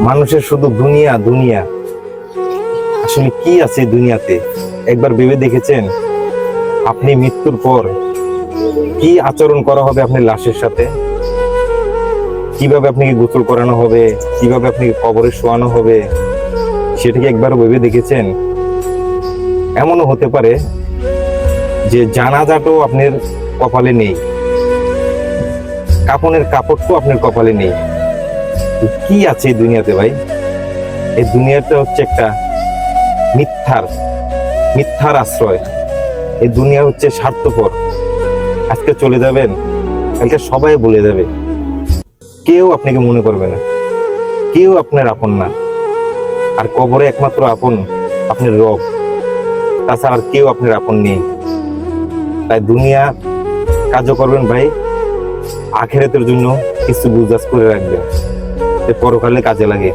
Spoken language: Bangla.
মানুষের শুধু দুনিয়া দুনিয়া। আসলে কি আছে দুনিয়াতে? একবার ভেবে দেখেছেন? আপনি মৃত্যুর পর কি আচরণ করা হবে আপনার লাশের সাথে? কীভাবে আপনাকে গোসল করানো হবে? কীভাবে আপনাকে কবরে শোয়ানো হবে? সেটাকে একবার ভেবে দেখেছেন? এমনও হতে পারে যে জানাজাটাও আপনার কপালে নেই। কাপনের কাপড়টাও আপনার কপালে নেই। কি আছে এই দুনিয়াতে ভাই? এই দুনিয়াটা হচ্ছে একটা মিথ্যার মিথ্যার আশ্রয়। এই দুনিয়া হচ্ছে স্বার্থপর। আজকে চলে যাবেন, কালকে সবাই বলে যাবে। কেউ আপনাকে মনে করবে না। কেউ আপনার আপন না। আর কবরে একমাত্র আপন আপনার রব। তাছাড়া আর কেউ আপনার আপন নেই। তাই দুনিয়া কাজও করবেন ভাই, আখেরাতের জন্য কিছু গুজাস করে রাখবেন। পরকালে কাজে লাগে